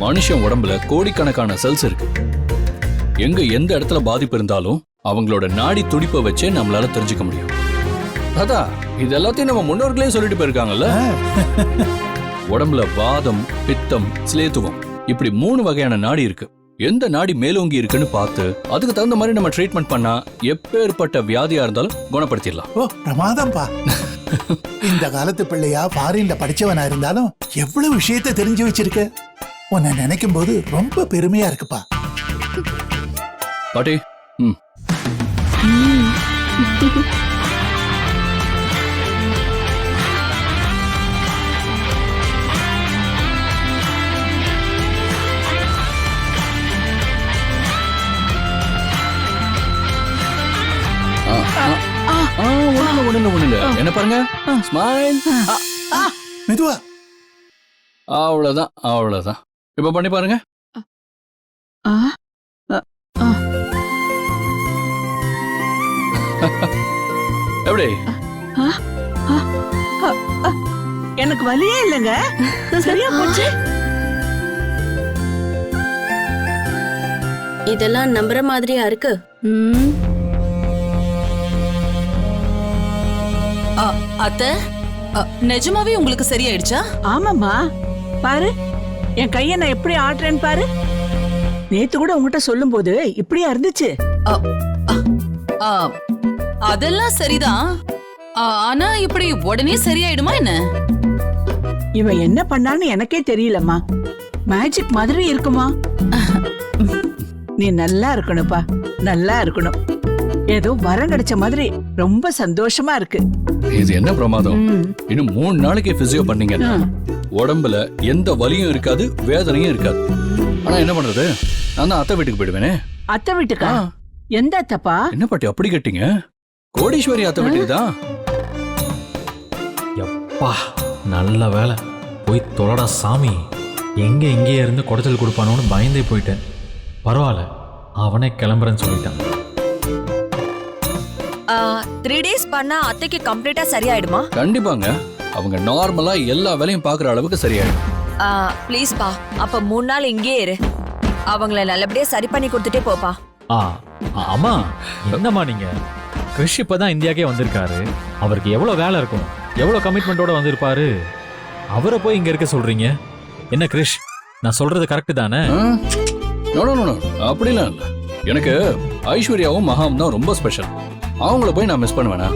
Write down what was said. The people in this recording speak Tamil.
மனுஷன் உடம்புல கோடிக்கணக்கான செல்ஸ் இருக்கு. எங்க எந்த இடத்துல பாதிப்பு இருந்தாலும் அவங்களோட நாடி துடிப்பை வச்சே நம்மளால தெரிஞ்சுக்க முடியும். அதான் இது எல்லாத்தையும் நம்ம முன்னோர்களே சொல்லிட்டு போயிருக்காங்கல்ல? உடம்புல வாதம் பித்தம் சிலேத்துவம் இப்படி மூணு வகையான நாடி இருக்கு. எந்த நாடி மேலோங்கி இருக்குன்னு பார்த்து அதுக்கு தகுந்த மாதிரி நம்ம ட்ரீட்மெண்ட் பண்ணா எப்பேற்பட்ட வியாதியா இருந்தாலும் குணப்படுத்திடலாம். ஓ பிரமாதம்பா. இந்த காலத்து பிள்ளையா ஃபாரின்ல படிச்சவனா இருந்தாலும் எவ்வளவு விஷயத்தை தெரிஞ்சு வச்சிருக்க? உன்னை நினைக்கும் போது ரொம்ப பெருமையா இருக்குப்பா. பாட்டி ம். ஆ, ஆ, ஆ, ஒண்ணுல்ல, ஒண்ணுல்ல, ஒண்ணுல்ல. என்ன பாருங்க? ஸ்மைல் மெதுவா. அவ்வளவுதான் அவ்வளவுதான். இப்ப பண்ணி பாருங்க. ஆ, அ, ஆ. எப்படி? எனக்கு வலியே இல்லைங்க. சரியா போச்சு? இதெல்லாம் நம்புற மாதிரியா இருக்கு? அத்தை நிஜமாவே உங்களுக்கு சரியாயிடுச்சா? ஆமாம்மா. பாரு என் கைய நான் எப்படி ஆட்டுறேன்னு பாரு. நேத்து கூட உங்ககிட்ட சொல்லும்போது இப்படியா இருந்துச்சு. அதெல்லாம் சரிதான். ஆனா இப்படி உடனே சரியாயிடுமா என்ன? இவன் என்ன பண்ணான்னு எனக்கே தெரியலம்மா. மேஜிக் மாதிரி இருக்குமா? நீ நல்லா இருக்கணும்ப்பா. நல்லா இருக்கணும். ஏதோ வரம் கிடைச்ச மாதிரி ரொம்ப சந்தோஷமா இருக்கு. இது என்ன பிரமாதம். இன்னும் மூணு நாளைக்கு பிசியோ பண்ணீங்கன்னா. உடம்புல எந்த வலியும் இருக்காது வேதனையும் இருக்காது. ஆனா என்ன பண்றது? நான் தான் அத்தை வீட்டுக்கு போயிடுவேனே. அத்தை வீட்டுக்கா. எந்த அத்தைப்பா? என்ன பாட்டி அப்படி கேட்டீங்க? கோடீஸ்வரி அத்தை வீட்டுக்கு தான். எப்பா நல்ல வேலை போய் தொலைடா சாமி. எங்க இங்கேயே இருந்து குடைச்சல் கொடுப்பானோன்னு பயந்தே போயிட்டேன். பரவாயில்ல அவனே கிளம்புறேன்னு சொல்லிட்டான். த்ரீ டேஸ் பண்ணா அத்தைக்கு கம்ப்ளீட்டா சரியாயிடுமா? கண்டிப்பாங்க. அவங்க நார்மலா எல்லா வேலையும் பாக்குற அளவுக்கு சரியாயிடும். ப்ளீஸ் பா அப்ப மூணு நாள் இங்கேயே இரு. அவங்கள நல்லபடியா சரி பண்ணி கொடுத்துட்டே போப்பா ஆ ஆ, அம்மா என்னம்மா நீங்க? கிறிஷ் இப்பதான் இந்தியாக்கே வந்திருக்காரு. அவருக்கு எவ்வளவு வேலை இருக்கும்? எவ்வளவு கமிட்மெண்ட்டோட வந்திருப்பாரு? அவரை போய் இங்க இருக்க சொல்றீங்க? என்ன கிறிஷ் நான் சொல்றது கரெக்ட் தானே? அப்படிலாம் இல்ல. எனக்கு ஐஸ்வர்யாவும் மகாவும் தான் ரொம்ப ஸ்பெஷல் அவங்கள போய் நான் மிஸ் பண்ணுவேனா?